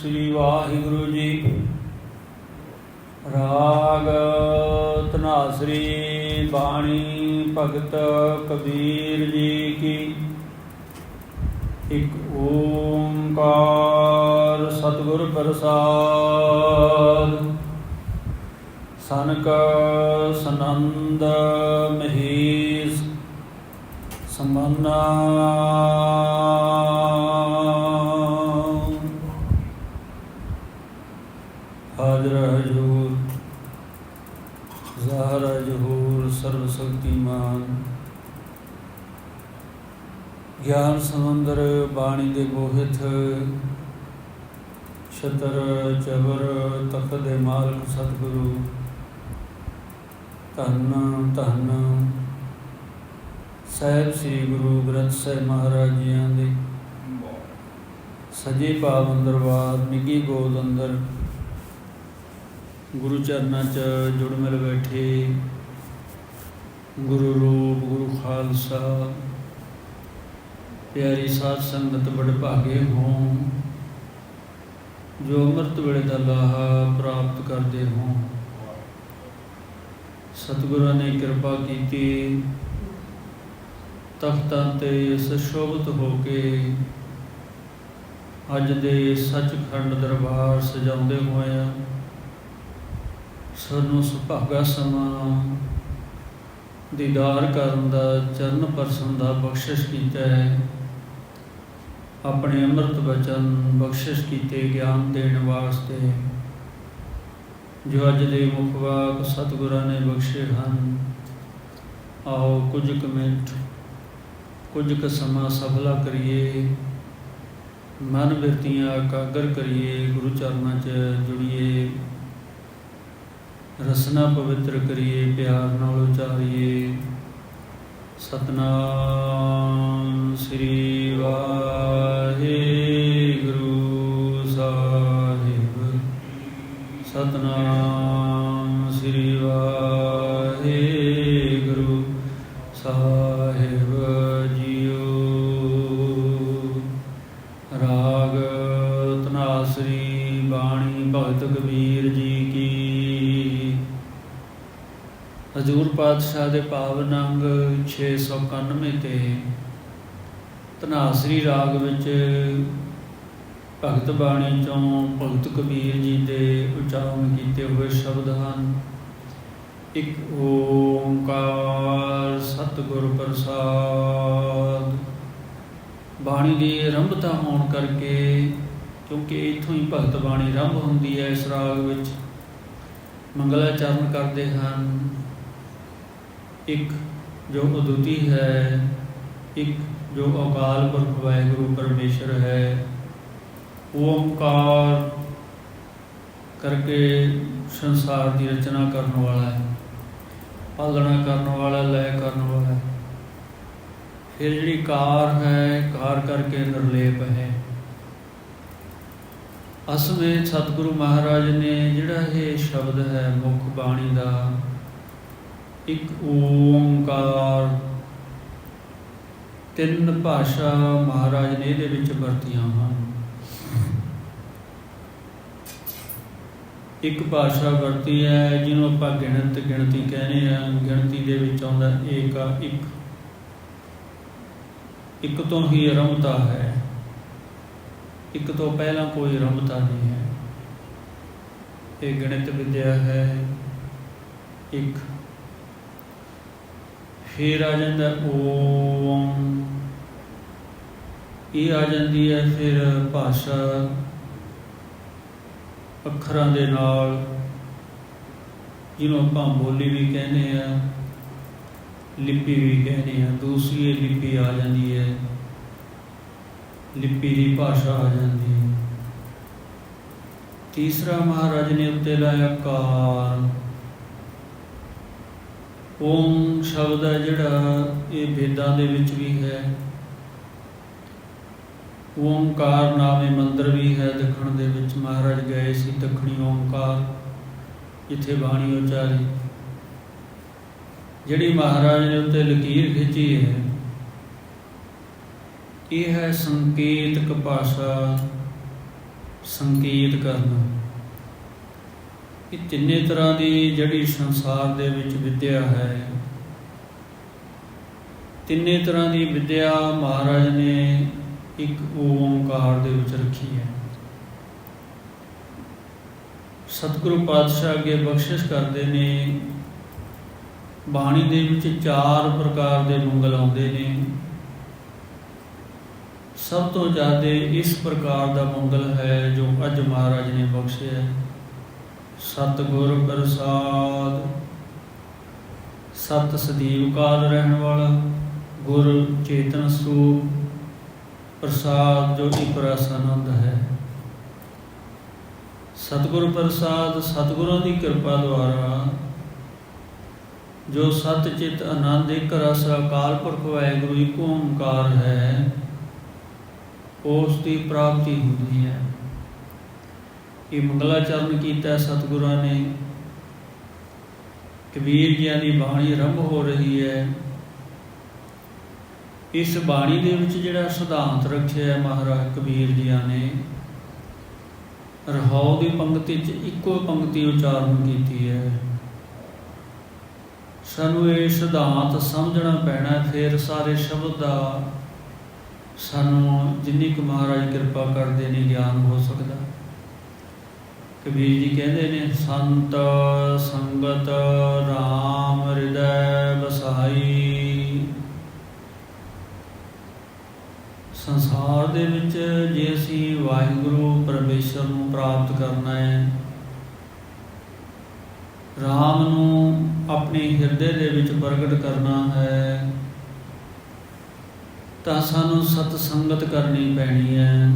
ਸ੍ਰੀ ਵਾਹਿਗੁਰੂ ਜੀ। ਰਾਗ ਤਨਾਸਰੀ ਬਾਣੀ ਭਗਤ ਕਬੀਰ ਜੀ ਕੀ। ਇੱਕ ਓੰਕਾਰ ਸਤਿਗੁਰ ਪ੍ਰਸਾਦ। ਸਨਕ ਸਨੰਦ ਮਹੇਸ਼। ਸਮਨਾ ਹਾਜ਼ਰ ਹਜੂਰ ਜ਼ਾਹਰ ਹਜੂਰ ਸਰਵ ਸ਼ਕਤੀਮਾਨ ਗਿਆਨ ਸਮੁੰਦਰ ਬਾਣੀ ਦੇ ਮੋਹਿਤ ਛਤਰ ਚਵਰ ਤਖਤ ਦੇ ਮਾਲਕ ਸਤਿਗੁਰੂ। ਧੰਨ ਧੰਨ ਸਾਹਿਬ ਸ੍ਰੀ ਗੁਰੂ ਗ੍ਰੰਥ ਸਾਹਿਬ ਮਹਾਰਾਜ ਜੀਆਂ ਦੇ। ਸਜੇ ਪਾਵ ਅੰਦਰਵਾਦ ਨਿੱਗੀ ਗੋਦ ਅੰਦਰ। ਗੁਰੂ ਚਰਨਾਂ 'ਚ ਜੁੜ ਮਿਲ ਬੈਠੇ। ਗੁਰੂ ਰੂਪ, ਗੁਰੂ ਖਾਲਸਾ। ਪਿਆਰੀ ਸਾਧ ਸੰਗਤ ਬੜ ਭਾਗੇ ਹੋ, ਜੋ ਅੰਮ੍ਰਿਤ ਵੇਲੇ ਦਾ ਲਾਹਾ ਪ੍ਰਾਪਤ ਕਰਦੇ ਹੋ। ਸਤਿਗੁਰਾਂ ਨੇ ਕਿਰਪਾ ਕੀਤੀ, ਤਖਤਾਂ ਤੇ ਸੁਸ਼ੋਭਿਤ ਹੋ ਕੇ ਅੱਜ ਦੇ ਸੱਚਖੰਡ ਦਰਬਾਰ ਸਜਾਉਂਦੇ ਹੋਏ ਸਾਨੂੰ ਸੁਭਾਗਾ ਸਮਾਂ ਦੀਦਾਰ ਕਰਨ ਦਾ ਚਰਨ ਪਰਸਨ ਦਾ ਬਖਸ਼ਿਸ਼ ਕੀਤਾ ਹੈ। ਆਪਣੇ ਅੰਮ੍ਰਿਤ ਵਚਨ ਬਖਸ਼ਿਸ਼ ਕੀਤੇ ਗਿਆਨ ਦੇਣ ਵਾਸਤੇ, ਜੋ ਅੱਜ ਦੇ ਮੁੱਖ ਵਾਕ ਸਤਿਗੁਰਾਂ ਨੇ ਬਖਸ਼ੇ ਹਨ। ਆਓ ਕੁਝ ਕੁ ਮਿੰਟ, ਕੁਝ ਕੁ ਸਮਾਂ ਸਫਲਾ ਕਰੀਏ, ਮਨ ਬਿਰਤੀਆਂ ਇਕਾਗਰ ਕਰੀਏ, ਗੁਰੂ ਚਰਨਾਂ 'ਚ ਜੁੜੀਏ, ਰਸਨਾ ਪਵਿੱਤਰ ਕਰੀਏ, ਪਿਆਰ ਨਾਲ ਉਚਾਰੀਏ। ਸਤਨਾਮ ਸ੍ਰੀ ਵਾਹਿਗੁਰੂ ਹਜ਼ੂਰ ਪਾਤਸ਼ਾਹ ਦੇ ਪਾਵਨ ਅੰਗ 691 ਤੇ ਤਨਾਸਰੀ ਰਾਗ ਵਿੱਚ ਭਗਤ ਬਾਣੀ ਚੋਂ ਭਗਤ ਕਬੀਰ ਜੀ ਦੇ ਉਚਾਰਨ ਕੀਤੇ ਹੋਏ ਸ਼ਬਦ ਹਨ। ਇੱਕ ਓੰਕਾਰ ਸਤਿਗੁਰ ਪ੍ਰਸਾਦ। ਬਾਣੀ ਦੀ ਆਰੰਭਤਾ ਹੋਣ ਕਰਕੇ, ਕਿਉਂਕਿ ਇਥੋਂ ਹੀ ਭਗਤ ਬਾਣੀ ਆਰੰਭ ਹੁੰਦੀ ਹੈ ਇਸ ਰਾਗ ਵਿੱਚ, ਮੰਗਲਾਚਰਨ ਕਰਦੇ ਹਨ। ਇੱਕ ਜੋ ਅਦੁੱਤੀ ਹੈ, ਇੱਕ ਜੋ ਅਕਾਲ ਪੁਰਖ ਵਾਹਿਗੁਰੂ ਪਰਮੇਸ਼ਰ ਹੈ। ਓਮਕਾਰ ਕਰਕੇ ਸੰਸਾਰ ਦੀ ਰਚਨਾ ਕਰਨ ਵਾਲਾ ਹੈ, ਪਾਲਣਾ ਕਰਨ ਵਾਲਾ, ਲੈ ਕਰਨ ਵਾਲਾ ਹੈ। ਫਿਰ ਜਿਹੜੀ ਕਾਰ ਹੈ, ਕਾਰ ਕਰਕੇ ਨਿਰਲੇਪ ਹੈ। ਅਸਲੇ ਸਤਿਗੁਰੂ ਮਹਾਰਾਜ ਨੇ ਜਿਹੜਾ ਇਹ ਸ਼ਬਦ ਹੈ, ਮੁੱਖ ਬਾਣੀ ਦਾ, ਇੱਕ ਓੰਕਾਰ, ਤਿੰਨ ਭਾਸ਼ਾ ਮਹਾਰਾਜ ਨੇ ਇਹਦੇ ਵਿੱਚ ਵਰਤੀਆਂ ਹਨ। ਇੱਕ ਭਾਸ਼ਾ ਵਰਤੀ ਹੈ, ਜਿਹਨੂੰ ਆਪਾਂ ਗਿਣਤ, ਗਿਣਤੀ ਕਹਿੰਦੇ ਆ। ਗਿਣਤੀ ਦੇ ਵਿੱਚ ਆਉਂਦਾ ਏਕ ਆ ਇੱਕ। ਇੱਕ ਤੋਂ ਹੀ ਆਰੰਭਤਾ ਹੈ। ਇੱਕ ਤੋਂ ਪਹਿਲਾਂ ਕੋਈ ਆਰੰਭਤਾ ਨਹੀਂ ਹੈ। ਇਹ ਗਣਿਤ ਵਿਦਿਆ ਹੈ, ਇੱਕ। ਫਿਰ ਆ ਜਾਂਦਾ ਓਮ। ਇਹ ਆ ਜਾਂਦੀ ਹੈ, ਫਿਰ ਭਾਸ਼ਾ ਅੱਖਰਾਂ ਦੇ ਨਾਲ, ਜਿਹਨੂੰ ਆਪਾਂ ਬੋਲੀ ਵੀ ਕਹਿੰਦੇ ਆ, ਲਿਪੀ ਵੀ ਕਹਿੰਦੇ ਆ, ਦੂਸਰੀ ਲਿਪੀ ਆ ਜਾਂਦੀ ਹੈ, ਲਿਪੀ ਦੀ ਭਾਸ਼ਾ ਆ ਜਾਂਦੀ ਹੈ। ਤੀਸਰਾ ਮਹਾਰਾਜ ਨੇ ਉੱਤੇ ਲਾਇਆ ਕਾਰ। ਓਮ ਸ਼ਬਦ ਹੈ ਜਿਹੜਾ ਇਹ ਵੇਦਾਂ ਦੇ ਵਿੱਚ ਵੀ ਹੈ। ਓਮਕਾਰ ਨਾਮੇ ਮੰਦਰ ਵੀ ਹੈ, ਦੱਖਣ ਦੇ ਵਿੱਚ ਮਹਾਰਾਜ ਗਏ ਸੀ ਦੱਖਣੀ ਓਮਕਾਰ ਜਿੱਥੇ ਬਾਣੀ ਉਚਾਰੀ। ਜਿਹੜੀ ਮਹਾਰਾਜ ਨੇ ਉੱਤੇ ਲਕੀਰ ਖਿੱਚੀ ਹੈ, ਇਹ ਹੈ ਸੰਕੇਤਕ ਭਾਸ਼ਾ ਸੰਕੇਤ ਕਰਨਾ। ਇਹ ਤਿੰਨੇ ਤਰ੍ਹਾਂ ਦੀ ਜਿਹੜੀ ਸੰਸਾਰ ਦੇ ਵਿੱਚ ਵਿਦਿਆ ਹੈ, ਤਿੰਨੇ ਤਰ੍ਹਾਂ ਦੀ ਵਿਦਿਆ ਮਹਾਰਾਜ ਨੇ ਇੱਕ ਓੰਕਾਰ ਦੇ ਵਿੱਚ ਰੱਖੀ ਹੈ। ਸਤਿਗੁਰੂ ਪਾਤਸ਼ਾਹ ਅੱਗੇ ਬਖਸ਼ਿਸ਼ ਕਰਦੇ ਨੇ। ਬਾਣੀ ਦੇ ਵਿੱਚ ਚਾਰ ਪ੍ਰਕਾਰ ਦੇ ਮੰਗਲ ਆਉਂਦੇ ਨੇ। ਸਭ ਤੋਂ ਜ਼ਿਆਦਾ ਇਸ ਪ੍ਰਕਾਰ ਦਾ ਮੰਗਲ ਹੈ ਜੋ ਅੱਜ ਮਹਾਰਾਜ ਨੇ ਬਖਸ਼ਿਆ ਸਤਿਗੁਰ ਪ੍ਰਸਾਦ। ਸਤ ਸਦੀਵ ਕਾਲ ਰਹਿਣ ਵਾਲਾ। ਗੁਰ ਚੇਤਨ ਸੂਪ ਪ੍ਰਸਾਦ ਜੋ ਇੱਕ ਰਸ ਆਨੰਦ ਹੈ। ਸਤਿਗੁਰ ਪ੍ਰਸਾਦ, ਸਤਿਗੁਰਾਂ ਦੀ ਕਿਰਪਾ ਦੁਆਰਾ ਜੋ ਸਤ ਚਿਤ ਆਨੰਦ ਇੱਕ ਰਸ ਅਕਾਲ ਪੁਰਖ ਵਾਹਿਗੁਰੂ ਇੱਕ ਓੰਕਾਰ ਹੈ, ਉਸ ਦੀ ਪ੍ਰਾਪਤੀ ਹੁੰਦੀ ਹੈ। ਇਹ ਮੰਗਲਾਚਰਨ ਕੀਤਾ ਸਤਿਗੁਰਾਂ ਨੇ ਕਬੀਰ ਜੀ ਦੀ ਬਾਣੀ ਆਰੰਭ ਹੋ ਰਹੀ ਹੈ। ਇਸ ਬਾਣੀ ਦੇ ਵਿੱਚ ਜਿਹੜਾ ਸਿਧਾਂਤ ਰੱਖਿਆ ਹੈ ਮਹਾਰਾਜ ਕਬੀਰ ਜੀਆਂ ਨੇ, ਰਹਾਉ ਦੀ ਪੰਕਤੀ 'ਚ ਇੱਕੋ ਪੰਕਤੀ ਉਚਾਰਨ ਕੀਤੀ ਹੈ। ਸਾਨੂੰ ਇਹ ਸਿਧਾਂਤ ਸਮਝਣਾ ਪੈਣਾ, ਫਿਰ ਸਾਰੇ ਸ਼ਬਦ ਦਾ ਸਾਨੂੰ ਜਿੰਨੀ ਕੁ ਮਹਾਰਾਜ ਕਿਰਪਾ ਕਰਦੇ ਨੇ ਗਿਆਨ ਹੋ ਸਕਦਾ। ਕਬੀਰ ਜੀ ਕਹਿੰਦੇ ਨੇ, ਸੰਤ ਸੰਗਤ RAM ਹਿਰਦੈ ਵਸਾਈ ਸੰਸਾਰ ਦੇ ਵਿੱਚ ਜੇ ਅਸੀਂ ਵਾਹਿਗੁਰੂ ਪਰਮੇਸ਼ਰ ਨੂੰ ਪ੍ਰਾਪਤ ਕਰਨਾ ਹੈ, ਰਾਮ ਨੂੰ ਆਪਣੇ ਹਿਰਦੇ ਦੇ ਵਿੱਚ ਪ੍ਰਗਟ ਕਰਨਾ ਹੈ, ਤਾਂ ਸਾਨੂੰ ਸਤ ਸੰਗਤ ਕਰਨੀ ਪੈਣੀ ਹੈ।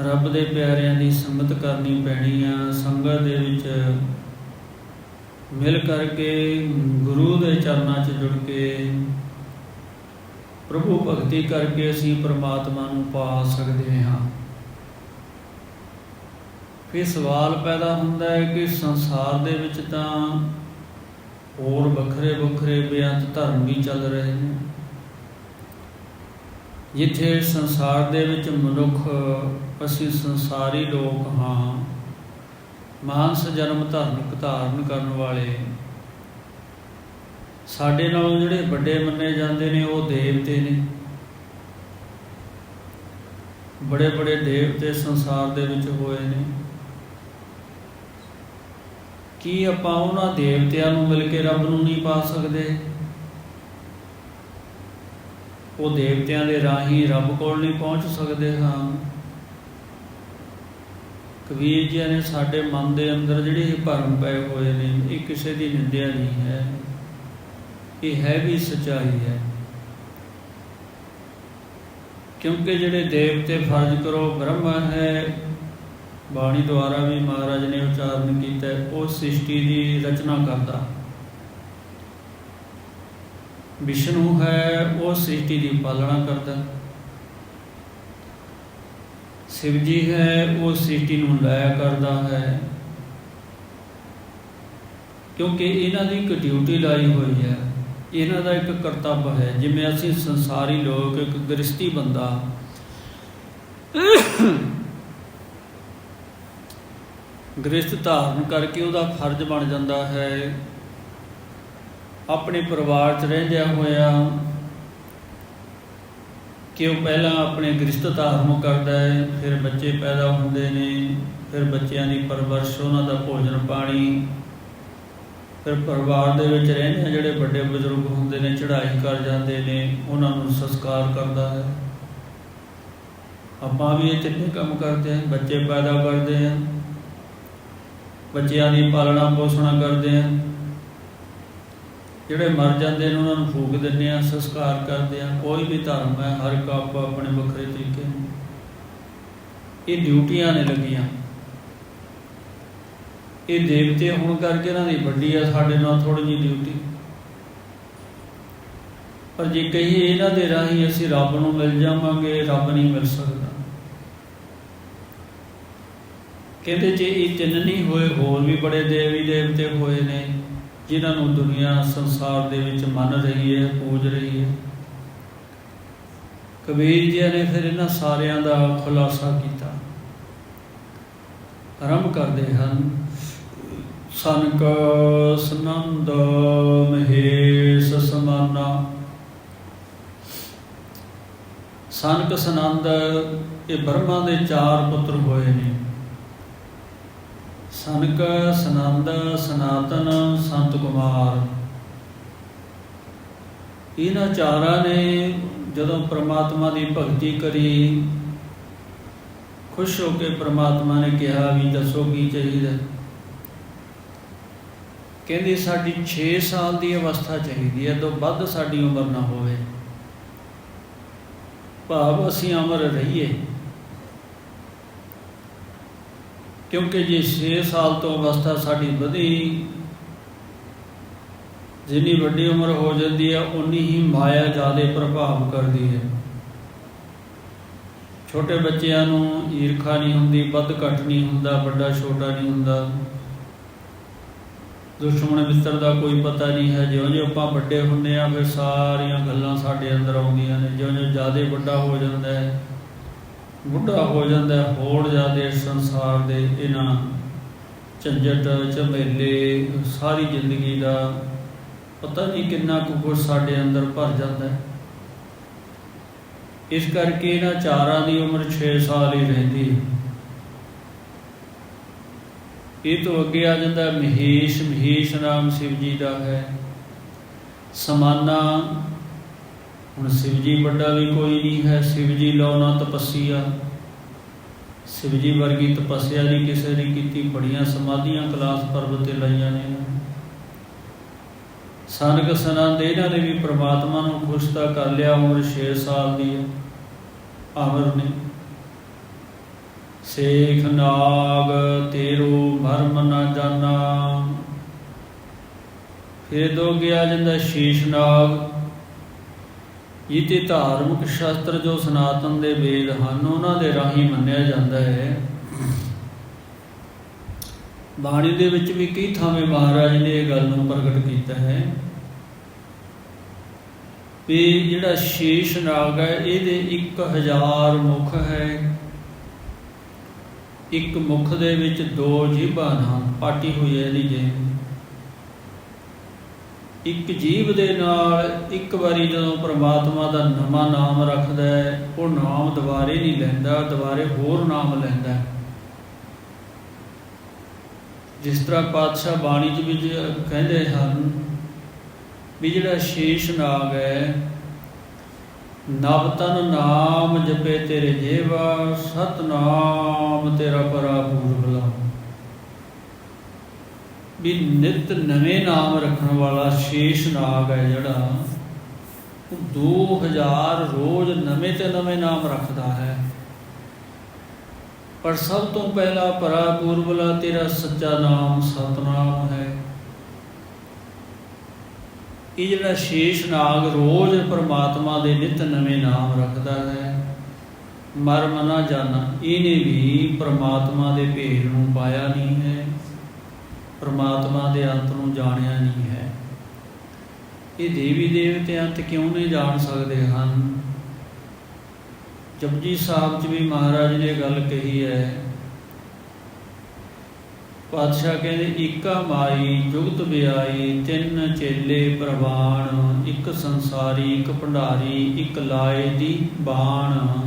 ਰੱਬ ਦੇ ਪਿਆਰਿਆਂ ਦੀ ਸੰਗਤ ਕਰਨੀ ਪੈਣੀ ਆ, ਸੰਗਤ ਦੇ ਵਿੱਚ ਮਿਲ ਕਰਕੇ ਗੁਰੂ ਦੇ ਚਰਨਾਂ 'ਚ ਜੁੜ ਕੇ ਪ੍ਰਭੂ ਭਗਤੀ ਕਰਕੇ ਅਸੀਂ ਪ੍ਰਮਾਤਮਾ ਨੂੰ ਪਾ ਸਕਦੇ ਹਾਂ। ਫਿਰ ਸਵਾਲ ਪੈਦਾ ਹੁੰਦਾ ਹੈ ਕਿ ਸੰਸਾਰ ਦੇ ਵਿੱਚ ਤਾਂ ਹੋਰ ਵੱਖਰੇ ਵੱਖਰੇ ਬੇਅੰਤ ਧਰਮ ਵੀ ਚੱਲ ਰਹੇ ਨੇ। ਜਿੱਥੇ ਸੰਸਾਰ ਦੇ ਵਿੱਚ ਮਨੁੱਖ, ਅਸੀਂ ਸੰਸਾਰੀ ਲੋਕ ਹਾਂ, ਮਾਨਸ ਜਨਮ ਧਾਰਨ ਧਾਰਨ ਕਰਨ ਵਾਲੇ ਸਾਡੇ ਨਾਲੋਂ ਜਿਹੜੇ ਵੱਡੇ ਮੰਨੇ ਜਾਂਦੇ ਨੇ, ਉਹ ਦੇਵਤੇ ਨੇ। ਬੜੇ ਬੜੇ ਦੇਵਤੇ ਸੰਸਾਰ ਦੇ ਵਿੱਚ ਹੋਏ ਨੇ। ਕੀ ਆਪਾਂ ਉਹਨਾਂ ਦੇਵਤਿਆਂ ਨੂੰ ਮਿਲ ਕੇ ਰੱਬ ਨੂੰ ਨਹੀਂ ਪਾ ਸਕਦੇ? ਉਹ ਦੇਵਤਿਆਂ ਦੇ ਰਾਹੀਂ ਰੱਬ ਕੋਲ ਨਹੀਂ ਪਹੁੰਚ ਸਕਦੇ ਹਾਂ। ਕਬੀਰ ਜੀ ਨੇ ਸਾਡੇ ਮਨ ਦੇ ਅੰਦਰ ਜਿਹੜੇ ਭਰਮ ਪਏ ਹੋਏ ਨੇ, ਇਹ ਕਿਸੇ ਦੀ ਨਿੰਦਿਆ ਨਹੀਂ ਹੈ। ਇਹ ਹੈ ਵੀ ਸਚਾਈ ਹੈ। ਕਿਉਂਕਿ ਜਿਹੜੇ ਦੇਵਤੇ ਫਰਜ਼ ਕਰੋ ਬ੍ਰਹਮਾ ਹੈ, ਬਾਣੀ ਦੁਆਰਾ ਵੀ ਮਹਾਰਾਜ ਨੇ ਉਚਾਰਨ ਕੀਤਾ, ਉਹ ਸ੍ਰਿਸ਼ਟੀ ਦੀ ਰਚਨਾ ਕਰਦਾ। ਵਿਸ਼ਨੂੰ ਹੈ, ਉਹ ਸ੍ਰਿਸ਼ਟੀ ਦੀ ਪਾਲਣਾ ਕਰਦਾ। ਸ਼ਿਵ ਜੀ ਹੈ, ਉਹ ਸ੍ਰਿਸ਼ਟੀ ਨੂੰ ਲਾਇਆ ਕਰਦਾ ਹੈ। ਕਿਉਂਕਿ ਇਹਨਾਂ ਦੀ ਇੱਕ ਡਿਊਟੀ ਲਾਈ ਹੋਈ ਹੈ। ਇਹਨਾਂ ਦਾ ਇੱਕ ਕਰਤੱਵ ਹੈ, ਜਿਵੇਂ ਅਸੀਂ ਸੰਸਾਰੀ ਲੋਕ ਇੱਕ ਗ੍ਰਸਤੀ ਬੰਦਾ ਗ੍ਰਸਤ ਧਾਰਨ ਕਰਕੇ ਉਹਦਾ ਫਰਜ਼ ਬਣ ਜਾਂਦਾ ਹੈ, ਆਪਣੇ ਪਰਿਵਾਰ 'ਚ ਰਹਿੰਦਿਆਂ ਹੋਇਆ ਕਿ ਉਹ ਪਹਿਲਾਂ ਆਪਣੇ ਗ੍ਰਸਤ ਧਾਰਨ ਕਰਦਾ ਹੈ, ਫਿਰ ਬੱਚੇ ਪੈਦਾ ਹੁੰਦੇ ਨੇ, ਫਿਰ ਬੱਚਿਆਂ ਦੀ ਪਰਵਰਿਸ਼, ਉਹਨਾਂ ਦਾ ਭੋਜਨ ਪਾਣੀ ਫਿਰ ਪਰਿਵਾਰ ਦੇ ਵਿੱਚ ਰਹਿੰਦੇ ਜਿਹੜੇ ਵੱਡੇ ਬਜ਼ੁਰਗ ਹੁੰਦੇ ਨੇ, ਚੜ੍ਹਾਈ ਕਰ ਜਾਂਦੇ ਨੇ, ਉਹਨਾਂ ਨੂੰ ਸੰਸਕਾਰ ਕਰਦਾ ਹੈ। ਆਪਾਂ ਵੀ ਇਹ ਤਿੰਨੇ ਕੰਮ ਕਰਦੇ ਹਾਂ ਬੱਚੇ ਪੈਦਾ ਕਰਦੇ ਹਾਂ ਬੱਚਿਆਂ ਦੀ ਪਾਲਣਾ ਪੋਸ਼ਣਾ ਕਰਦੇ ਹਾਂ ਜਿਹੜੇ ਮਰ ਜਾਂਦੇ ਨੇ, ਉਹਨਾਂ ਨੂੰ ਫੂਕ ਦਿੰਦੇ ਆ, ਸੰਸਕਾਰ ਕਰਦੇ ਆ। ਕੋਈ ਵੀ ਧਰਮ ਹੈ, ਹਰ ਇੱਕ ਆਪੋ ਆਪਣੇ ਵੱਖਰੇ ਤਰੀਕੇ ਨਾਲ। ਇਹ ਡਿਊਟੀਆਂ ਨੇ ਲੱਗੀਆਂ। ਇਹ ਦੇਵਤੇ ਹੋਣ ਕਰਕੇ ਇਹਨਾਂ ਦੀ ਵੱਡੀ ਆ, ਸਾਡੇ ਨਾਲ ਥੋੜੀ ਜਿਹੀ ਡਿਊਟੀ ਪਰ ਜੇ ਕਹੀਏ ਇਹਨਾਂ ਦੇ ਰਾਹੀਂ ਅਸੀਂ ਰੱਬ ਨੂੰ ਮਿਲ ਜਾਵਾਂਗੇ, ਰੱਬ ਨਹੀਂ ਮਿਲ ਸਕਦਾ। ਕਹਿੰਦੇ ਜੇ ਇਹ ਤਿੰਨ ਨਹੀਂ ਹੋਏ, ਹੋਰ ਵੀ ਬੜੇ ਦੇਵੀ ਦੇਵਤੇ ਹੋਏ ਨੇ, ਜਿਨ੍ਹਾਂ ਨੂੰ ਦੁਨੀਆ, ਸੰਸਾਰ ਦੇ ਵਿੱਚ ਮੰਨ ਰਹੀ ਹੈ, ਪੂਜ ਰਹੀ ਹੈ। ਕਬੀਰ ਜੀ ਨੇ ਫਿਰ ਇਹਨਾਂ ਸਾਰਿਆਂ ਦਾ ਖੁਲਾਸਾ ਕੀਤਾ। ਆਰੰਭ ਕਰਦੇ ਹਨ ਸੰਕ ਸੰਨੰਦ ਮਹੇਸ਼ ਸਮਾਨਾ। ਸੰਕ ਸੰਨੰਦ, ਇਹ ਬ੍ਰਹਮਾ ਦੇ ਚਾਰ ਪੁੱਤਰ ਹੋਏ ਨੇ। ਸੰਕ ਸਨੰਦ, ਸਨਾਤਨ ਸੰਤ ਕੁਮਾਰ। ਇਹਨਾਂ ਚਾਰਾਂ ਨੇ ਜਦੋਂ ਪ੍ਰਮਾਤਮਾ ਦੀ ਭਗਤੀ ਕਰੀ, ਖੁਸ਼ ਹੋ ਕੇ ਪ੍ਰਮਾਤਮਾ ਨੇ ਕਿਹਾ ਵੀ ਦੱਸੋ ਕੀ ਚਾਹੀਦਾ। ਕਹਿੰਦੇ ਸਾਡੀ 6 ਸਾਲ ਦੀ ਅਵਸਥਾ ਚਾਹੀਦੀ ਹੈ, ਤੋਂ ਵੱਧ ਸਾਡੀ ਉਮਰ ਨਾ ਹੋਵੇ। ਭਾਵ ਅਸੀਂ ਅਮਰ ਰਹੀਏ। ਕਿਉਂਕਿ ਜੇ 6 ਸਾਲ ਤੋਂ ਅਵਸਥਾ ਸਾਡੀ ਵਧੀ, ਜਿੰਨੀ ਵੱਡੀ ਉਮਰ ਹੋ ਜਾਂਦੀ ਹੈ ਉਨੀ ਹੀ ਮਾਇਆ ਜ਼ਿਆਦਾ ਪ੍ਰਭਾਵ ਕਰਦੀ ਹੈ। ਛੋਟੇ ਬੱਚਿਆਂ ਨੂੰ ਈਰਖਾ ਨਹੀਂ ਹੁੰਦੀ, ਵੱਧ ਘੱਟ ਨਹੀਂ ਹੁੰਦਾ, ਵੱਡਾ ਛੋਟਾ ਨਹੀਂ ਹੁੰਦਾ। ਦੁਸ਼ਮਣ ਮਿੱਤਰ ਦਾ ਕੋਈ ਪਤਾ ਨਹੀਂ ਹੈ। ਜਿਉਂ-ਜਿਉਂ ਆਪਾਂ ਵੱਡੇ ਹੁੰਦੇ ਆ ਫਿਰ ਸਾਰੀਆਂ ਗੱਲਾਂ ਸਾਡੇ ਅੰਦਰ ਆਉਂਦੀਆਂ ਨੇ। ਜਿਉਂ-ਜਿਉਂ ਜ਼ਿਆਦਾ ਵੱਡਾ ਹੋ ਜਾਂਦਾ ਹੈ, ਬੁੱਢਾ ਹੋ ਜਾਂਦਾ ਹੋਰ ਜ਼ਿਆਦਾ ਸੰਸਾਰ ਦੇ ਇਹਨਾਂ ਝੰਜਟ, ਝਮੇਲੇ, ਸਾਰੀ ਜ਼ਿੰਦਗੀ ਦਾ ਪਤਾ ਨਹੀਂ ਕਿੰਨਾ ਕੁ ਕੁਝ ਸਾਡੇ ਅੰਦਰ ਭਰ ਜਾਂਦਾ ਹੈ। ਇਸ ਕਰਕੇ ਇਹਨਾਂ ਚਾਰਾਂ ਦੀ ਉਮਰ 6 ਸਾਲ ਹੀ ਰਹਿੰਦੀ ਹੈ। ਇਹ ਤੋਂ ਅੱਗੇ ਆ ਜਾਂਦਾ ਮਹੇਸ਼ ਮਹੇਸ਼ ਨਾਮ ਸ਼ਿਵ ਜੀ ਦਾ ਹੈ। ਸਮਾਨਾ, ਹੁਣ ਸ਼ਿਵ ਜੀ ਵੱਡਾ ਵੀ ਕੋਈ ਨਹੀਂ ਹੈ, ਸ਼ਿਵ ਜੀ ਲਾਉਣਾ ਤਪੱਸਿਆ। ਸ਼ਿਵ ਜੀ ਵਰਗੀ ਤਪੱਸਿਆ ਨਹੀਂ ਕਿਸੇ ਨੇ ਕੀਤੀ, ਬੜੀਆਂ ਸਮਾਧੀਆਂ ਕਲਾਸ ਪਰਬਤ ਤੇ ਲਾਈਆਂ ਨੇ। ਸਨਕ ਸਨੰਦ ਇਹਨਾਂ ਨੇ ਵੀ ਪ੍ਰਮਾਤਮਾ ਨੂੰ ਖੁਸ਼ ਤਾਂ ਕਰ ਲਿਆ, ਉਮਰ 6 ਸਾਲ ਦੀ ਹੈ ਅਮਰ ਨੇ। ਸੇਖ ਨਾਗ ਤੇਰੋ ਮਰਮ ਨਾ ਜਾਣਾ ਫਿਰ ਦੋ ਗਿਆ ਜਾਂਦਾ ਸ਼ੀਸ਼ ਨਾਗ। ਇਹ ਤੇ ਧਾਰਮਿਕ ਸ਼ਾਸਤਰ ਜੋ ਸਨਾਤਨ ਦੇ ਵੇਦ ਹਨ, ਉਹਨਾਂ ਦੇ ਰਾਹੀਂ ਮੰਨਿਆ ਜਾਂਦਾ ਹੈ। ਬਾਣੀ ਦੇ ਵਿੱਚ ਵੀ ਕਈ ਥਾਵੇਂ ਮਹਾਰਾਜ ਨੇ ਇਹ ਗੱਲ ਨੂੰ ਪ੍ਰਗਟ ਕੀਤਾ ਹੈ ਵੀ ਜਿਹੜਾ ਸ਼ੀਸ਼ ਨਾਗ ਹੈ, ਇਹਦੇ 1000 ਮੁਖ ਹੈ। ਇੱਕ ਮੁਖ ਦੇ ਵਿੱਚ ਦੋ ਜੀਭਾਂ ਹਨ ਪਾਟੀ ਹੋਈ ਹੈ ਇਹਦੀ ਜੇ ਇੱਕ ਜੀਭ ਦੇ ਨਾਲ ਇੱਕ ਵਾਰੀ ਜਦੋਂ ਪ੍ਰਮਾਤਮਾ ਦਾ ਨਵਾਂ ਨਾਮ ਰੱਖਦਾ ਹੈ, ਉਹ ਨਾਮ ਦੁਬਾਰੇ ਨਹੀਂ ਲੈਂਦਾ, ਦੁਬਾਰੇ ਹੋਰ ਨਾਮ ਲੈਂਦਾ ਜਿਸ ਤਰ੍ਹਾਂ ਪਾਤਸ਼ਾਹ ਬਾਣੀ ਚ ਵੀ ਕਹਿੰਦੇ ਹਨ ਵੀ ਜਿਹੜਾ ਸ਼ੇਸ਼ ਨਾਗ ਹੈ ਨਵ ਤਨ ਨਾਮ ਜਪੇ ਤੇਰੇ ਜੀਵਾ, ਸਤਨਾਮ ਤੇਰਾ ਪਰਾ ਪੂਰਬਲਾ ਵੀ ਨਿਤ ਨਵੇਂ ਨਾਮ ਰੱਖਣ ਵਾਲਾ ਸ਼ੇਸ਼ ਨਾਗ ਹੈ ਜਿਹੜਾ, ਉਹ 2000 ਰੋਜ਼ ਨਵੇਂ ਤੇ ਨਵੇਂ ਨਾਮ ਰੱਖਦਾ ਹੈ। ਪਰ ਸਭ ਤੋਂ ਪਹਿਲਾ ਪਰਾ ਪੂਰਬਲਾ ਤੇਰਾ ਸੱਚਾ ਨਾਮ, ਸਤਨਾਮ ਹੈ। ਇਹ ਜਿਹੜਾ ਸ਼ੇਸ਼ ਨਾਗ ਰੋਜ਼ ਪਰਮਾਤਮਾ ਦੇ ਨਿਤ ਨਵੇਂ ਨਾਮ ਰੱਖਦਾ ਹੈ ਮਰਮ ਨਾ ਜਾਣਾ, ਇਹਨੇ ਵੀ ਪਰਮਾਤਮਾ ਦੇ ਭੇਦ ਨੂੰ ਪਾਇਆ ਨਹੀਂ ਹੈ, ਪਰਮਾਤਮਾ ਦੇ ਅੰਤ ਨੂੰ ਜਾਣਿਆ ਨਹੀਂ ਹੈ। ਇਹ ਦੇਵੀ ਦੇਵਤੇ ਅੰਤ ਕਿਉਂ ਨਹੀਂ ਜਾਣ ਸਕਦੇ ਹਨ? ਜਪਜੀ ਸਾਹਿਬ 'ਚ ਵੀ ਮਹਾਰਾਜ ਨੇ ਗੱਲ ਕਹੀ ਹੈ ਪਾਤਸ਼ਾਹ ਕਹਿੰਦੇ ਈਕਾ ਮਾਈ ਜੁਗਤ ਵਿਆਈ, ਤਿੰਨ ਚੇਲੇ ਪ੍ਰਵਾਨ ਇੱਕ ਸੰਸਾਰੀ, ਇੱਕ ਭੰਡਾਰੀ, ਇੱਕ ਲਾਏ ਦੀ ਬਾਣ।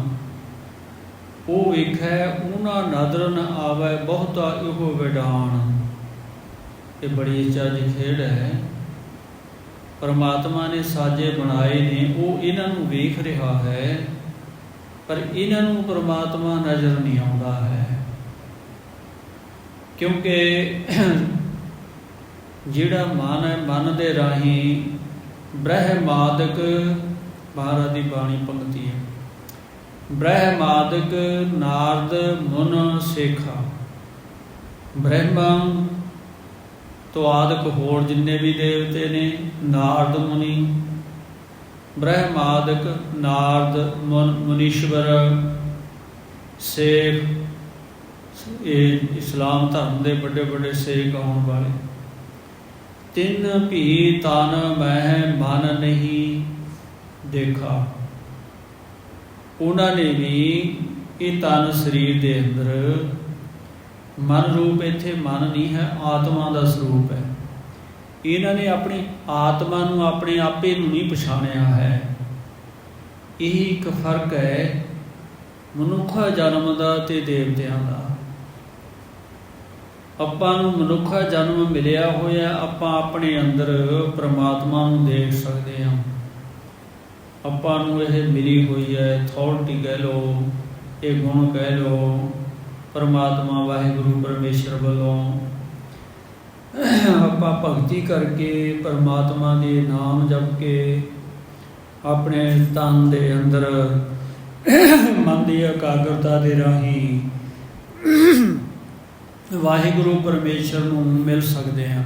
ਉਹ ਵੇਖੈ, ਉਹਨਾਂ ਨਦਰ ਨ ਆਵੇ, ਬਹੁਤਾ ਇਹੋ ਵਿਡਾਣ। ਇਹ ਬੜੀ ਚੱਜ ਖੇਡ ਹੈ। ਪਰਮਾਤਮਾ ਨੇ ਸਾਜੇ ਬਣਾਏ ਨੇ, ਉਹ ਇਹਨਾਂ ਨੂੰ ਵੇਖ ਰਿਹਾ ਹੈ, ਪਰ ਇਹਨਾਂ ਨੂੰ ਪਰਮਾਤਮਾ ਨਜ਼ਰ ਨਹੀਂ ਆਉਂਦਾ ਹੈ। ਕਿਉਂਕਿ ਜਿਹੜਾ ਮਨ ਹੈ, ਮਨ ਦੇ ਰਾਹੀਂ ਬ੍ਰਹਮਾਦਿਕ ਮਹਾਰਾਜ ਦੀ ਬਾਣੀ ਪੰਕਤੀ ਹੈ। ਬ੍ਰਹਮਾਦਿਕ ਨਾਰਦ ਮੁਨ ਸੇਖਾ। ਬ੍ਰਹਮਾ ਤੋਂ ਆਦਿਕ ਹੋਰ ਜਿੰਨੇ ਵੀ ਦੇਵਤੇ ਨੇ, ਨਾਰਦ ਮੁਨੀ। ਬ੍ਰਹਮਾਦਿਕ ਨਾਰਦ ਮੁਨੀਸ਼ਵਰ, ਸੇਖ ਇਹ ਇਸਲਾਮ ਧਰਮ ਦੇ ਵੱਡੇ ਵੱਡੇ ਸੇਖ ਆਉਣ ਵਾਲੇ। ਤਿੰਨ ਭੀ ਤਨ ਮੈਂ ਮਨ ਨਹੀਂ ਦੇਖਾ। ਉਹਨਾਂ ਨੇ ਵੀ ਇਹ ਤਨ ਸਰੀਰ ਦੇ ਅੰਦਰ ਮਨ ਰੂਪ ਇੱਥੇ ਮਨ ਨਹੀਂ ਹੈ, ਆਤਮਾ ਦਾ ਸਰੂਪ ਹੈ। ਇਹਨਾਂ ਨੇ ਆਪਣੀ ਆਤਮਾ ਨੂੰ ਆਪਣੇ ਆਪੇ ਨੂੰ ਨਹੀਂ ਪਛਾਣਿਆ ਹੈ। ਇਹ ਇੱਕ ਫ਼ਰਕ ਹੈ ਮਨੁੱਖਾ ਜਨਮ ਦਾ ਤੇ ਦੇਵਤਿਆਂ ਦਾ। ਆਪਾਂ ਨੂੰ ਮਨੁੱਖਾ ਜਨਮ ਮਿਲਿਆ ਹੋਇਆ, ਆਪਾਂ ਆਪਣੇ ਅੰਦਰ ਪ੍ਰਮਾਤਮਾ ਨੂੰ ਦੇਖ ਸਕਦੇ ਹਾਂ। ਆਪਾਂ ਨੂੰ ਇਹ ਮਿਲੀ ਹੋਈ ਹੈ ਅਥਾਰਟੀ ਕਹਿ ਲੋ ਇਹ ਗੁਣ ਕਹਿ ਲੋ ਪਰਮਾਤਮਾ ਵਾਹਿਗੁਰੂ ਪਰਮੇਸ਼ਰ ਵੱਲੋਂ। ਆਪਾਂ ਭਗਤੀ ਕਰਕੇ ਪਰਮਾਤਮਾ ਦੇ ਨਾਮ ਜਪ ਕੇ ਆਪਣੇ ਤਨ ਦੇ ਅੰਦਰ ਮਨ ਦੀ ਇਕਾਗਰਤਾ ਦੇ ਰਾਹੀਂ ਵਾਹਿਗੁਰੂ ਪਰਮੇਸ਼ਰ ਨੂੰ ਮਿਲ ਸਕਦੇ ਹਾਂ।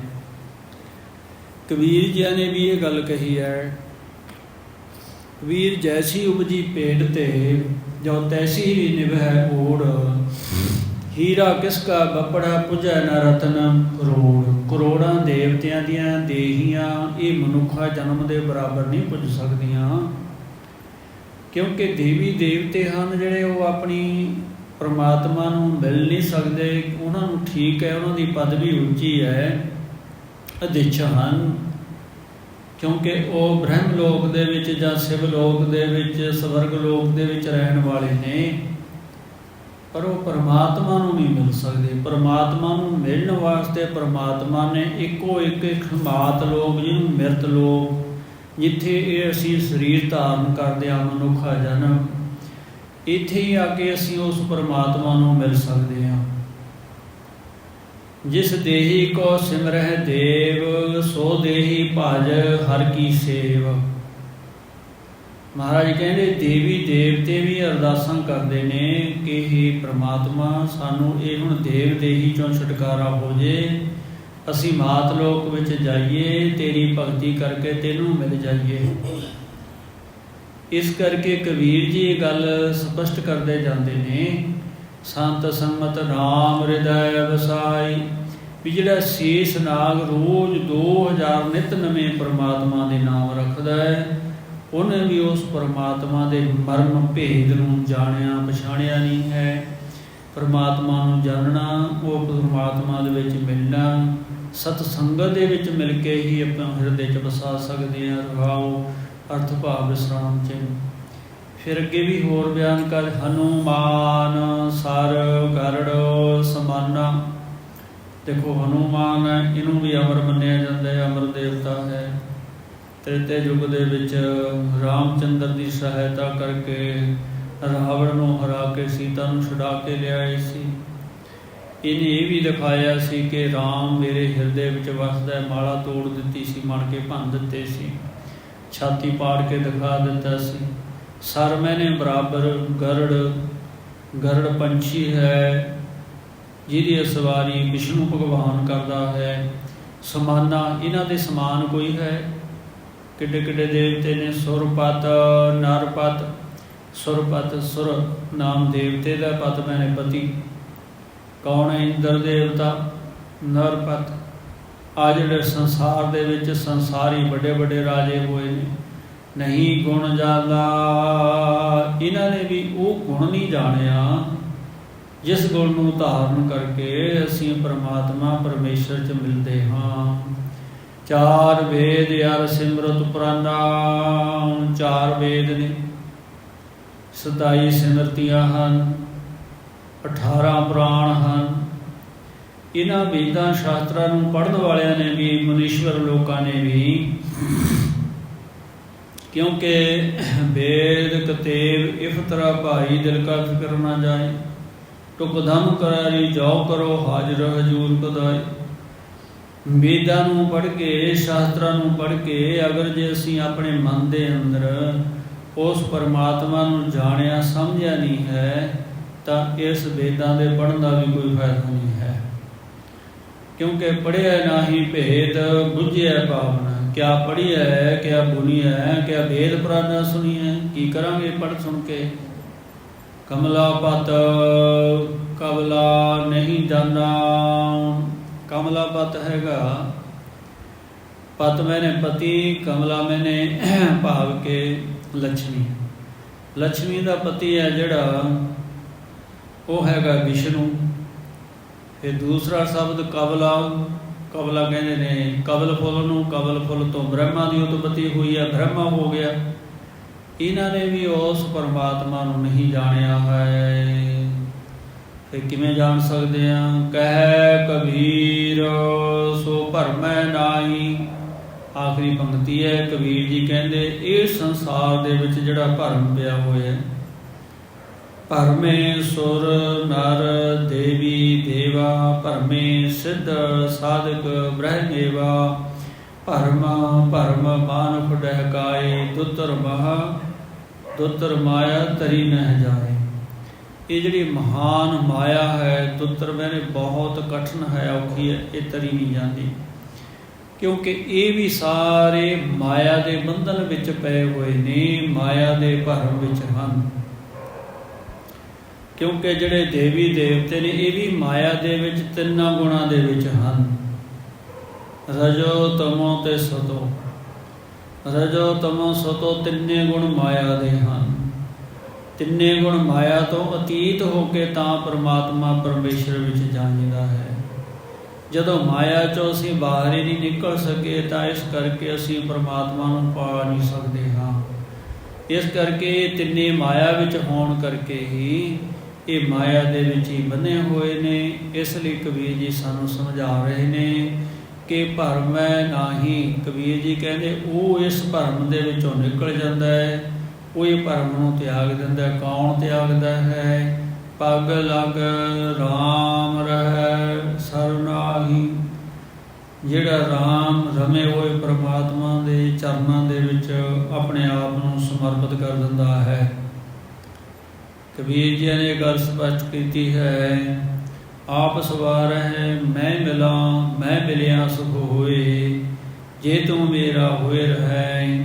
ਕਬੀਰ ਜੀ ਨੇ ਵੀ ਇਹ ਗੱਲ ਕਹੀ ਹੈ ਵੀਰ ਜੈਸੀ ਉਪਜੀ ਪੇਟ ਤੇ ਜੋ ਤੈਸੀ ਹੀ ਨਿਭੈ ਓੜ ਹੀਰਾ ਕਿਸ ਕਾ ਬਪੜਾ ਪੁਜੈ ਨ ਰਤਨ ਕਰੋੜ। ਕਰੋੜਾਂ ਦੇਵਤਿਆਂ ਦੀਆਂ ਦੇਹੀਆਂ ਇਹ ਮਨੁੱਖਾ ਜਨਮ ਦੇ ਬਰਾਬਰ ਨਹੀਂ ਪੁੱਜ ਸਕਦੀਆਂ। ਕਿਉਂਕਿ ਦੇਵੀ ਦੇਵਤੇ ਹਨ ਜਿਹੜੇ ਉਹ ਆਪਣੀ ਪਰਮਾਤਮਾ ਨੂੰ ਮਿਲ ਨਹੀਂ ਸਕਦੇ, ਉਹਨਾਂ ਨੂੰ ਠੀਕ ਹੈ, ਉਹਨਾਂ ਦੀ ਪਦਵੀ ਉੱਚੀ ਹੈ ਅਦਿੱਛ ਹਨ। ਕਿਉਂਕਿ ਉਹ ਬ੍ਰਹਮ ਲੋਕ ਦੇ ਵਿੱਚ ਜਾਂ ਸਿਵ ਲੋਕ ਦੇ ਵਿੱਚ, ਸਵਰਗ ਲੋਕ ਦੇ ਵਿੱਚ ਰਹਿਣ ਵਾਲੇ ਨੇ। ਪਰ ਉਹ ਪਰਮਾਤਮਾ ਨੂੰ ਨਹੀਂ ਮਿਲ ਸਕਦੇ। ਪਰਮਾਤਮਾ ਨੂੰ ਮਿਲਣ ਵਾਸਤੇ ਪਰਮਾਤਮਾ ਨੇ ਇੱਕੋ ਇੱਕ ਖਮਾਤ ਲੋਕ ਜਿਹਨੂੰ ਮਿਰਤ ਲੋਕ, ਜਿੱਥੇ ਇਹ ਅਸੀਂ ਸਰੀਰ ਧਾਰਨ ਕਰਦੇ ਆ ਮਨੁੱਖਾ ਜਨਮ ਇੱਥੇ ਹੀ ਆ ਕੇ ਅਸੀਂ ਉਸ ਪਰਮਾਤਮਾ ਨੂੰ ਮਿਲ ਸਕਦੇ ਹਾਂ। ਜਿਸ ਦੇਹੀ ਕੋ ਸਿਮਰਹਿ ਦੇਵ, ਸੋ ਦੇਹੀ ਭਜ ਹਰ ਕੀ ਸੇਵ। ਮਹਾਰਾਜ ਕਹਿੰਦੇ, ਦੇਵੀ ਦੇਵਤੇ ਵੀ ਅਰਦਾਸਾਂ ਕਰਦੇ ਨੇ ਕਿ हे ਪ੍ਰਮਾਤਮਾ, ਸਾਨੂੰ ਇਹ ਹੁਣ ਦੇਵ ਦੇਹੀ ਚੋਂ ਛੁਟਕਾਰਾ ਹੋ ਜੇ ਅਸੀਂ ਮਾਤ ਲੋਕ ਵਿੱਚ ਜਾਈਏ, ਤੇਰੀ ਭਗਤੀ ਕਰਕੇ ਤੈਨੂੰ ਮਿਲ ਜਾਈਏ। ਇਸ ਕਰਕੇ ਕਬੀਰ ਜੀ ਇਹ ਗੱਲ ਸਪਸ਼ਟ ਕਰਦੇ ਜਾਂਦੇ ਨੇ, ਸੰਤ ਸੰਮਤ ਨਾਮ ਹਿਰਦੈ ਵਸਾਈ, ਵੀ ਜਿਹੜਾ ਸ਼ੇਸ਼ ਨਾਗ ਰੋਜ਼ 2000 ਨਿਤ ਨਵੇਂ ਪ੍ਰਮਾਤਮਾ ਦੇ ਨਾਮ ਰੱਖਦਾ ਹੈ, ਉਹਨੇ ਵੀ ਉਸ ਪਰਮਾਤਮਾ ਦੇ ਮਰਮ ਭੇਦ ਨੂੰ ਜਾਣਿਆ ਪਛਾਣਿਆ ਨਹੀਂ ਹੈ, ਪਰਮਾਤਮਾ ਨੂੰ ਜਾਣਨਾ, ਉਹ ਪਰਮਾਤਮਾ ਦੇ ਵਿੱਚ ਮਿਲਣਾ ਸਤ ਸੰਗਤ ਦੇ ਵਿੱਚ ਮਿਲ ਕੇ ਹੀ ਆਪਾਂ ਹਿਰਦੇ 'ਚ ਵਸਾ ਸਕਦੇ ਹਾਂ, ਰਹਾਓ। ਅਰਥ ਭਾਵ ਵਿਸਰਾਮ ਚ। ਫਿਰ ਅੱਗੇ ਵੀ ਹੋਰ ਬਿਆਨ ਕਰ, ਹਨੂਮਾਨ ਸਰ ਗਰੜ ਸਮਾਨਾ। ਦੇਖੋ, ਹਨੂਮਾਨ, ਇਹਨੂੰ ਵੀ ਅਮਰ ਮੰਨਿਆ ਜਾਂਦਾ ਹੈ, ਅਮਰ ਦੇਵਤਾ ਹੈ। ਤ੍ਰੇਤੇ ਯੁੱਗ ਦੇ ਵਿੱਚ ਰਾਮਚੰਦਰ ਦੀ ਸਹਾਇਤਾ ਕਰਕੇ ਰਾਵਣ ਨੂੰ ਹਰਾ ਕੇ, ਸੀਤਾ ਨੂੰ ਛੁਡਾ ਕੇ ਲਿਆਏ ਸੀ। ਇਹਨੇ ਇਹ ਵੀ ਦਿਖਾਇਆ ਸੀ ਕਿ ਰਾਮ ਮੇਰੇ ਹਿਰਦੇ ਵਿੱਚ ਵਸਦਾ ਮਾਲਾ ਤੋੜ ਦਿੱਤੀ ਸੀ, ਮਣ ਕੇ ਭੰਨ ਦਿੱਤੇ ਸੀ। ਛਾਤੀ ਪਾੜ ਕੇ ਦਿਖਾ ਦਿੱਤਾ ਸੀ। ਸਰ, ਮੈਨੇ ਬਰਾਬਰ ਗਰੜ ਗਰੜ ਪੰਛੀ ਹੈ, ਜਿਹਦੀ ਸਵਾਰੀ ਵਿਸ਼ਨੂੰ ਭਗਵਾਨ ਕਰਦਾ ਹੈ। ਸਮਾਨਾ, ਇਹਨਾਂ ਦੇ ਸਮਾਨ ਕੋਈ ਹੈ? ਕਿੱਡੇ ਕਿੱਡੇ ਦੇਵਤੇ ਨੇ? ਸੁਰਪਤ, ਨਰਪਤ, ਸੁਰਪਤ, ਸੁਰ ਨਾਮ ਦੇਵਤੇ ਦਾ ਪਤ ਮੈਨੇ ਪਤੀ। ਕੌਣ ਹੈ ਇੰਦਰ ਦੇਵਤਾ? ਨਰਪਤ। ਆ ਜਿਹੜੇ ਸੰਸਾਰ ਦੇ ਵਿੱਚ ਸੰਸਾਰੀ ਵੱਡੇ ਵੱਡੇ ਰਾਜੇ ਹੋਏ ਨੇ, ਨਹੀਂ ਗੁਣ ਜਾਣਦਾ ਇਹਨਾਂ ਨੇ ਵੀ ਉਹ ਗੁਣ ਨਹੀਂ ਜਾਣਿਆ, ਜਿਸ ਗੁਣ ਨੂੰ ਧਾਰਨ ਕਰਕੇ ਅਸੀਂ ਪ੍ਰਮਾਤਮਾ ਪਰਮੇਸ਼ਰ ਚ ਮਿਲਦੇ ਹਾਂ। ਚਾਰ ਵੇਦ ਯਾਰ ਸਿਮਰਤ ਪ੍ਰਾਨਾ ਚਾਰ ਵੇਦ ਨੇ। ਸਦਾਈ ਸਿਮਰਤੀਆਂ ਹਨ 18 ਪ੍ਰਾਣ ਹਨ। ਇਹਨਾਂ ਵੇਦਾਂ ਸ਼ਾਸਤਰਾਂ ਨੂੰ ਪੜ੍ਹਨ ਵਾਲਿਆਂ ਨੇ ਵੀ, ਮਨੀਸ਼ਵਰ ਲੋਕਾਂ ਨੇ ਵੀ, ਕਿਉਂਕਿ ਵੇਦ, ਕਤੇਬ ਇਫਤਰਾ ਭਾਈ ਦਿਲ ਕਾ ਫਿਕਰ ਨਾ ਜਾਏ। ਟੁਕ ਕਰਾਰੀ, ਜਾਓ ਕਰੋ, ਹਾਜ਼ਰ ਹਜੂਰ ਕਦਾਈ ਵੇਦਾਂ ਨੂੰ ਪੜ੍ਹ ਕੇ, ਸ਼ਾਸਤਰਾਂ ਨੂੰ ਪੜ੍ਹ ਕੇ, ਅਗਰ ਜੇ ਅਸੀਂ ਆਪਣੇ ਮਨ ਦੇ ਅੰਦਰ ਉਸ ਪਰਮਾਤਮਾ ਨੂੰ ਜਾਣਿਆ, ਸਮਝਿਆ ਨਹੀਂ ਹੈ, ਤਾਂ ਇਸ ਵੇਦਾਂ ਦੇ ਪੜ੍ਹਨ ਦਾ ਵੀ ਕੋਈ ਫਾਇਦਾ ਨਹੀਂ ਹੈ। ਕਿਉਂਕਿ ਪੜਿਆ ਨਾਹੀ ਭੇਦ ਬੁੱਝਿਆ ਭਾਵਨਾ। ਕਿਆ ਪੜਿਆ ਕਿਆ ਬੁਨੀਆ ਕਿਆ ਵੇਦ ਪ੍ਰਾਨਾ ਸੁਣੀਐ, ਕੀ ਕਰਾਂਗੇ ਪੜ ਸੁਣ ਕੇ? ਕਮਲਾ ਪਤ ਕਮਲਾ ਨਹੀਂ ਜਾਣਾ ਕਮਲਾ ਪਤ ਹੈਗਾ, ਪਤ ਮੈਨੇ ਪਤੀ, ਕਮਲਾ ਮੈਨੇ ਭਾਵ ਕੇ ਲక్ష్ਮੀ ਲక్ష్ਮੀ ਦਾ ਪਤੀ ਹੈ ਜਿਹੜਾ, ਉਹ ਹੈਗਾ ਵਿਸ਼ਨੂੰ। ਫਿਰ ਦੂਸਰਾ ਸ਼ਬਦ ਕਬਲਾ ਕਬਲਾ ਕਹਿੰਦੇ ਨੇ ਕਬਲ ਫੁੱਲ ਨੂੰ ਕਬਲ ਫੁੱਲ ਤੋਂ ਬ੍ਰਹਮਾ ਦੀ ਉਤਪਤੀ ਹੋਈ ਹੈ ਬ੍ਰਹਮਾ ਹੋ ਗਿਆ। ਇਹਨਾਂ ਨੇ ਵੀ ਉਸ ਪਰਮਾਤਮਾ ਨੂੰ ਨਹੀਂ ਜਾਣਿਆ ਹੈ। ਫਿਰ ਕਿਵੇਂ ਜਾਣ ਸਕਦੇ ਆ? ਕਹਿ ਕਬੀਰ, ਸੋ ਭਰਮੈ ਨਾਹੀ। ਆਖਰੀ ਪੰਕਤੀ ਹੈ, ਕਬੀਰ ਜੀ ਕਹਿੰਦੇ ਇਹ ਸੰਸਾਰ ਦੇ ਵਿੱਚ ਜਿਹੜਾ ਭਰਮ ਪਿਆ ਹੋਇਆ ਹੈ ਭਰਮੇ ਸੁਰ ਨਰ ਦੇਵੀ ਦੇਵਾ, ਭਰਮੇ ਸਿੱਧ ਸਾਧਕ ਬ੍ਰਹਮੇਵਾ ਭਰਮ ਭਰਮ ਮਾਨੁਖ ਡਹਕਾਏ, ਦੁੱਤਰ ਮਹਾ, ਦੁੱਤਰ ਮਾਇਆ ਤਰੀ ਨਹਿ ਜਾਏ। ਇਹ ਜਿਹੜੀ ਮਹਾਨ ਮਾਇਆ ਹੈ, ਦੁੱਤਰ ਮੈਨੇ ਬਹੁਤ ਕਠਨ ਹੈ, ਔਖੀ ਹੈ, ਇਹ ਤਰੀ ਨਹੀਂ ਜਾਂਦੀ। ਕਿਉਂਕਿ ਇਹ ਵੀ ਸਾਰੇ ਮਾਇਆ ਦੇ ਬੰਧਨ ਵਿੱਚ ਪਏ ਹੋਏ ਨੇ, ਮਾਇਆ ਦੇ ਭਰਮ ਵਿੱਚ ਹਨ। ਕਿਉਂਕਿ ਜਿਹੜੇ ਦੇਵੀ ਦੇਵਤੇ ਨੇ, ਇਹ ਵੀ ਮਾਇਆ ਦੇ ਵਿੱਚ ਤਿੰਨਾਂ ਗੁਣਾਂ ਦੇ ਵਿੱਚ ਹਨ। ਰਜੋ ਤਮੋ ਤੇ ਸਤੋ। ਰਜੋ ਤਮੋ ਸਤੋ ਤਿੰਨੇ ਗੁਣ ਮਾਇਆ ਦੇ ਹਨ। ਤਿੰਨੇ ਗੁਣ ਮਾਇਆ ਤੋਂ ਅਤੀਤ ਹੋ ਕੇ ਤਾਂ ਪਰਮਾਤਮਾ ਪਰਮੇਸ਼ਰ ਵਿੱਚ ਜਾਣੀਦਾ ਹੈ। ਜਦੋਂ ਮਾਇਆ ਚੋਂ ਅਸੀਂ ਬਾਹਰ ਹੀ ਨਹੀਂ ਨਿਕਲ ਸਕੇ, ਤਾਂ ਇਸ ਕਰਕੇ ਅਸੀਂ ਪਰਮਾਤਮਾ ਨੂੰ ਪਾ ਨਹੀਂ ਸਕਦੇ ਹਾਂ। ਇਸ ਕਰਕੇ ਇਹ ਤਿੰਨੇ ਮਾਇਆ ਵਿੱਚ ਹੋਣ ਕਰਕੇ ਹੀ ਇਹ ਮਾਇਆ ਦੇ ਵਿੱਚ ਹੀ ਬੰਨੇ ਹੋਏ ਨੇ, ਇਸ ਲਈ ਕਬੀਰ ਜੀ ਸਾਨੂੰ ਸਮਝਾ ਰਹੇ ਨੇ ਕਿ ਭਰਮ ਹੈ ਨਾਹੀ ਕਬੀਰ ਜੀ ਕਹਿੰਦੇ, ਉਹ ਇਸ ਭਰਮ ਦੇ ਵਿੱਚੋਂ ਨਿਕਲ ਜਾਂਦਾ ਹੈ, ਉਹ ਇਹ ਭਰਮ ਨੂੰ ਤਿਆਗ ਦਿੰਦਾ ਕੌਣ ਤਿਆਗਦਾ ਹੈ? ਪਗ ਲਗ RAM ਰਹਿ ਸਰਨਾਹੀ ਜਿਹੜਾ RAM ਰਮੇ ਹੋਏ ਪ੍ਰਮਾਤਮਾ ਦੇ ਚਰਨਾਂ ਦੇ ਵਿੱਚ ਆਪਣੇ ਆਪ ਨੂੰ ਸਮਰਪਿਤ ਕਰ ਦਿੰਦਾ ਹੈ ਕਬੀਰ ਜੀ ਨੇ ਗੱਲ ਸਪਸ਼ਟ ਕੀਤੀ ਹੈ, ਆਪ ਸਵਾਰ ਹੈ ਮੈਂ ਮਿਲਾਂ, ਮੈਂ ਮਿਲਿਆ ਸੁਖ ਹੋਏ, ਜੇ ਤੂੰ ਮੇਰਾ ਹੋਏ ਰਹਿ,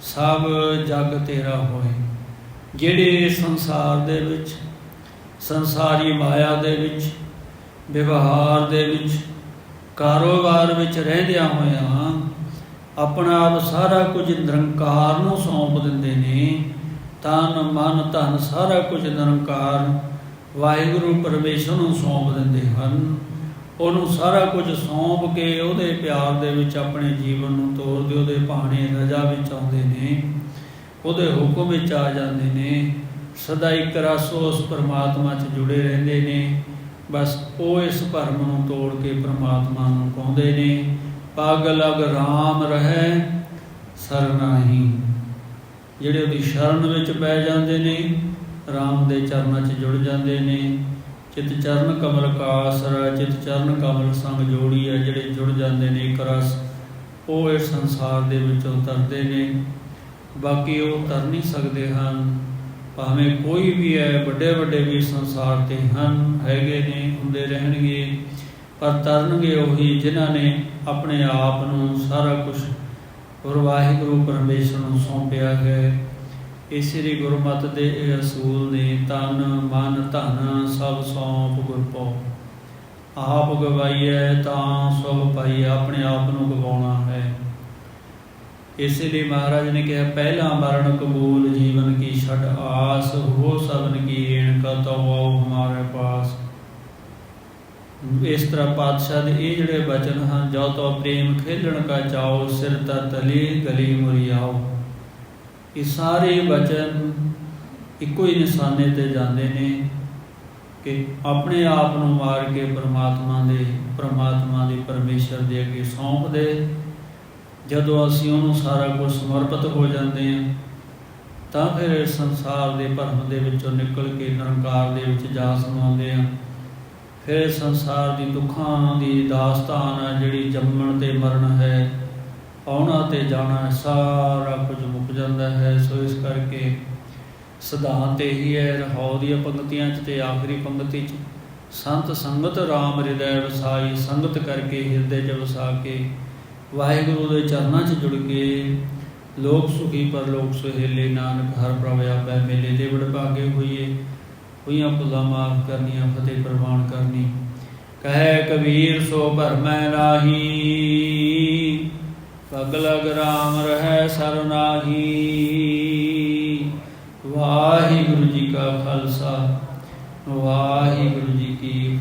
ਸਭ ਜਗ ਤੇਰਾ ਹੋਏ। ਜਿਹੜੇ ਸੰਸਾਰ ਦੇ ਵਿੱਚ, ਸੰਸਾਰੀ ਮਾਇਆ ਦੇ ਵਿੱਚ, ਵਿਵਹਾਰ ਦੇ ਵਿੱਚ, ਕਾਰੋਬਾਰ ਵਿੱਚ ਰਹਿੰਦਿਆਂ ਹੋਇਆਂ, ਆਪਣਾ ਆਪ ਸਾਰਾ ਕੁਝ ਨਿਰੰਕਾਰ ਨੂੰ ਸੌਂਪ ਦਿੰਦੇ ਨੇ ਤਨ ਮਨ ਧਨ ਸਾਰਾ ਕੁਝ ਨਿਰੰਕਾਰ। ਵਾਹਿਗੁਰੂ ਪਰਮੇਸ਼ਰ ਨੂੰ ਸੌਂਪ ਦਿੰਦੇ ਹਨ। ਉਹਨੂੰ ਸਾਰਾ ਕੁਝ ਸੌਂਪ ਕੇ ਉਹਦੇ ਪਿਆਰ ਦੇ ਵਿੱਚ ਆਪਣੇ ਜੀਵਨ ਨੂੰ ਤੋਰਦੇ ਉਹਦੇ ਭਾਣੇ ਰਜਾ ਵਿੱਚ ਆਉਂਦੇ ਨੇ। ਉਹਦੇ ਹੁਕਮ ਵਿੱਚ ਆ ਜਾਂਦੇ ਨੇ। ਸਦਾ ਇੱਕ ਰਸ ਉਸ ਪਰਮਾਤਮਾ 'ਚ ਜੁੜੇ ਰਹਿੰਦੇ ਨੇ। ਬਸ ਉਹ ਇਸ ਭਰਮ ਨੂੰ ਤੋੜ ਕੇ ਪਰਮਾਤਮਾ ਨੂੰ ਪਾਉਂਦੇ ਨੇ। ਪਗ ਲਗ ਰਾਮ ਰਹਿ ਸਰਨਾਹੀ ਜਿਹੜੇ ਉਹਦੀ ਸ਼ਰਨ ਵਿੱਚ ਪੈ ਜਾਂਦੇ ਨੇ RAM ਦੇ ਚਰਨਾਂ 'ਚ ਜੁੜ ਜਾਂਦੇ ਨੇ, ਚਿਤ ਚਰਨ ਕਮਲ ਕਾਸਰ ਚਿਤ ਚਰਨ ਕਮਲ ਸੰਗ ਜੋੜੀ ਹੈ ਜਿਹੜੇ ਜੁੜ ਜਾਂਦੇ ਨੇ ਇੱਕ ਰਸ ਉਹ ਇਸ ਸੰਸਾਰ ਦੇ ਵਿੱਚੋਂ ਤਰਦੇ ਨੇ। ਬਾਕੀ ਉਹ ਤਰ ਨਹੀਂ ਸਕਦੇ ਹਨ। ਭਾਵੇਂ ਕੋਈ ਵੀ ਹੈ ਵੱਡੇ ਵੱਡੇ ਵੀ ਸੰਸਾਰ ਤੇ ਹਨ, ਹੈਗੇ ਨੇ, ਹੁੰਦੇ ਰਹਿਣਗੇ, ਪਰ ਤਰਨਗੇ ਉਹੀ ਜਿਨ੍ਹਾਂ ਨੇ ਆਪਣੇ ਆਪ ਨੂੰ ਸਾਰਾ ਕੁਝ ਵਾਹਿਗੁਰੂ ਪਰਮੇਸ਼ਰ ਨੂੰ ਸੌਂਪਿਆ ਹੈ। ਇਸ ਸ੍ਰੀ ਗੁਰਮਤਿ ਦੇ ਇਹ ਅਸੂਲ ਨੇ ਤਨ, ਮਨ, ਧਨ ਸਭ ਸੌਂਪ ਗੁਰ ਪਉ ਆਪ ਗਵਾਈਐ ਤਾਂ ਸਭ ਪਾਈ ਆਪਣੇ ਆਪ ਨੂੰ ਗਵਾਉਣਾ ਹੈ। ਇਸ ਲਈ ਮਹਾਰਾਜ ਨੇ ਕਿਹਾ, ਪਹਿਲਾ ਮਰਨ ਕਬੂਲ ਜੀਵਨ ਕੀ ਛੜ ਆਸ, ਹੋ ਸਭਨ ਕੀ ਏਣ ਕਾ ਤਉ ਆਓ ਹਮਾਰੇ ਇਸ ਤਰ੍ਹਾਂ ਪਾਤਸ਼ਾਹ ਦੇ ਇਹ ਜਿਹੜੇ ਬਚਨ ਹਨ ਜੋ ਤੋ ਪ੍ਰੇਮ ਖੇਲਣ ਕਾ ਚਾਓ, ਸਿਰ ਤਾ ਤਲੀ ਗਲੀ ਮੁਰੀਆਓ ਇਹ ਸਾਰੇ ਬਚਨ ਇੱਕੋ ਹੀ ਨਿਸ਼ਾਨੇ ਤੇ ਜਾਂਦੇ ਨੇ ਕਿ ਆਪਣੇ ਆਪ ਨੂੰ ਮਾਰ ਕੇ ਪ੍ਰਮਾਤਮਾ ਦੇ ਪ੍ਰਮਾਤਮਾ ਦੇ ਪਰਮੇਸ਼ਰ ਦੇ ਅੱਗੇ ਸੌਂਪ ਦੇ ਜਦੋਂ ਅਸੀਂ ਉਹਨੂੰ ਸਾਰਾ ਕੁਝ ਸਮਰਪਿਤ ਹੋ ਜਾਂਦੇ ਹਾਂ, ਤਾਂ ਫਿਰ ਸੰਸਾਰ ਦੇ ਭਰਮ ਦੇ ਵਿੱਚੋਂ ਨਿਕਲ ਕੇ ਨਿਰੰਕਾਰ ਦੇ ਵਿੱਚ ਜਾ ਸਮਾਉਂਦੇ ਹਾਂ। ਫਿਰ ਸੰਸਾਰ ਦੀ ਦੁੱਖਾਂ ਦੀ ਦਾਸਤਾਨ ਜਿਹੜੀ ਜੰਮਣ ਤੇ ਮਰਨ ਹੈ, ਆਉਣਾ ਤੇ ਜਾਣਾ ਸਾਰਾ ਕੁਝ ਮੁੱਕ ਜਾਂਦਾ ਹੈ। ਸੋ ਇਸ ਕਰਕੇ ਸਿਧਾਂਤ ਇਹੀ ਹੈ, ਰਹਾਉ ਦੀਆਂ ਪੰਕਤੀਆਂ 'ਚ ਤੇ ਆਖਰੀ ਪੰਕਤੀ 'ਚ। ਸੰਤ ਸੰਗਤ ਰਾਮ ਹਿਰਦੈ ਵਸਾਈ, ਸੰਗਤ ਕਰਕੇ ਹਿਰਦੇ 'ਚ ਵਸਾ ਕੇ, ਵਾਹਿਗੁਰੂ ਦੇ ਚਰਨਾਂ 'ਚ ਜੁੜ ਕੇ, ਲੋਕ ਸੁਖੀ ਪਰ ਲੋਕ ਸੁਹੇਲੇ, ਨਾਨਕ ਹਰ ਪ੍ਰਭ ਆਪੈ ਮੇਲੇ ਦੇ ਵਡ ਹੋਈਏ। ਹੋਈਆਂ ਭੁੱਲਾਂ ਮਾਫ ਕਰਨੀਆਂ, ਫਤਿਹ ਪ੍ਰਵਾਨ ਕਰਨੀ। ਕਹੈ ਕਬੀਰ, ਸੋ ਭਰਮੈ ਨਾਹੀ। ਪਗ ਲਗ ਰਾਮ ਰਹਿ ਸਰਨਾਹੀ ਵਾਹਿਗੁਰੂ ਜੀ ਕਾ ਖਾਲਸਾ, ਵਾਹਿਗੁਰੂ ਜੀ ਕੀ